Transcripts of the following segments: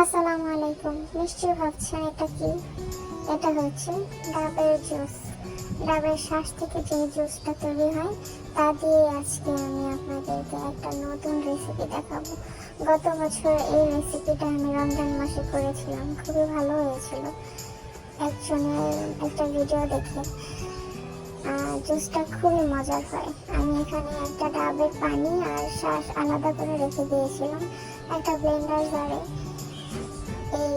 আসসালামু আলাইকুম। নিশ্চয়ই ভাবছেন এটা কি? এটা হচ্ছে ডাবের জুস। ডাবের শ্বাস থেকে যে জুসটা তৈরি হয়, তা দিয়ে আজকে আমি আপনাদেরকে একটা নতুন রেসিপি দেখাবো। গত বছর এই রেসিপিটা আমি রমজান মাসে করেছিলাম। খুবই ভালো হয়েছিল। একজনের একটা ভিডিও দেখে জুসটা খুবই মজার হয়। আমি এখানে একটা ডাবের পানি আর শ্বাস আলাদা করে রেখে দিয়েছিলাম। একটা ব্লেন্ডার জারে এই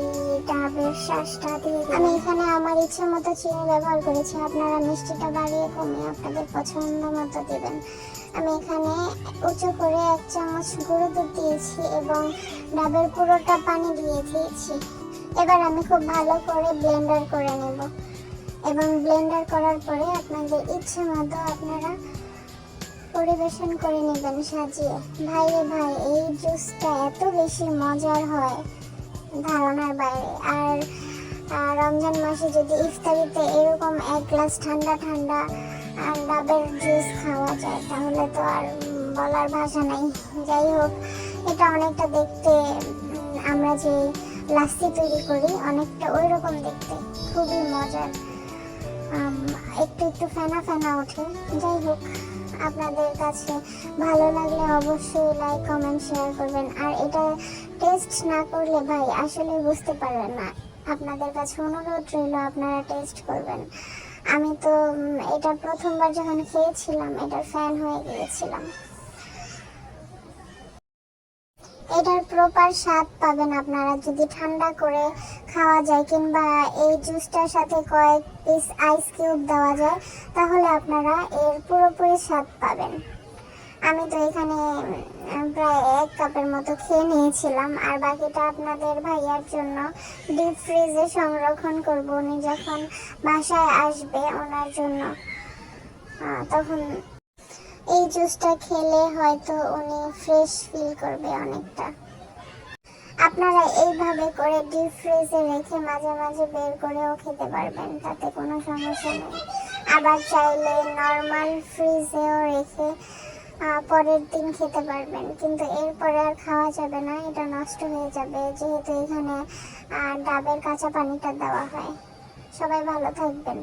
ডাবের শ্বাসটা দিয়ে আমি এখানে আমার ইচ্ছে মতো চিনি ব্যবহার করেছি। আপনারা মিষ্টিটা বাড়িয়ে কমিয়ে আপনাদের পছন্দ মতো দিবেন। আমি এখানে উঁচু করে এক চামচ গুঁড়ো দুধ দিয়েছি এবং ডাবের পুরোটা পানি দিয়ে দিয়েছি। এবার আমি খুব ভালো করে ব্লেন্ডার করে নেব। এবং ব্লেন্ডার করার পরে আপনাদের ইচ্ছে মতো আপনারা পরিবেশন করে নেবেন সাজিয়ে। ভাই রে ভাই এই জুসটা এত বেশি মজার হয়। ধারণার বাইরে। আর রমজান মাসে যদি ইফতারিতে এরকম এক গ্লাস ঠান্ডা ঠান্ডা, আর ডাবের জুস খাওয়া যায়, তাহলে তো আর বলার ভাষা নাই। যাই হোক, এটা অনেকটা দেখতে আমরা যে লাস্সি তৈরি করি, অনেকটা ওই রকম দেখতে। খুবই মজার। একটু একটু ফেনা ফেনা ওঠে। যাই হোক আপনাদের কাছে ভালো লাগলে অবশ্যই লাইক কমেন্ট শেয়ার করবেন। আর এটা টেস্ট না করলে ভাই আসলে বুঝতে পারবেন না। আপনাদের কাছে অনুরোধ রইল, আপনারা টেস্ট করবেন। আমি তো এটা প্রথমবার যখন খেয়েছিলাম, এটার ফ্যান হয়ে গিয়েছিলাম। এটার প্রপার স্বাদ পাবেন আপনারা। যদি ঠান্ডা করে খাওয়া যায় কিংবা এই জুসটার সাথে কয়েক পিস আইস কিউব দেওয়া যায়, তাহলে আপনারা এর পুরোপুরি স্বাদ পাবেন। আমি তো এখানে প্রায় এক কাপের মতো খেয়ে নিয়েছিলাম। আর বাকিটা আপনাদের ভাইয়ার জন্য ডিপ ফ্রিজে সংরক্ষণ করব। উনি যখন বাসায় আসবে ওনার জন্য তখন জুসটা খেলে হয়তো উনি ফ্রেশ ফিল করবে অনেকটা। আপনারা এইভাবে করে ডিপ ফ্রিজে রেখে মাঝে মাঝে বের করেও খেতে পারবেন, তাতে কোনো সমস্যা নেই। আবার চাইলে নর্মাল ফ্রিজেও রেখে পরের দিন খেতে পারবেন। কিন্তু এরপরে আর খাওয়া যাবে না, এটা নষ্ট হয়ে যাবে। যেহেতু এখানে ডাবের কাঁচা পানিটা দেওয়া হয়। সবাই ভালো থাকবেন।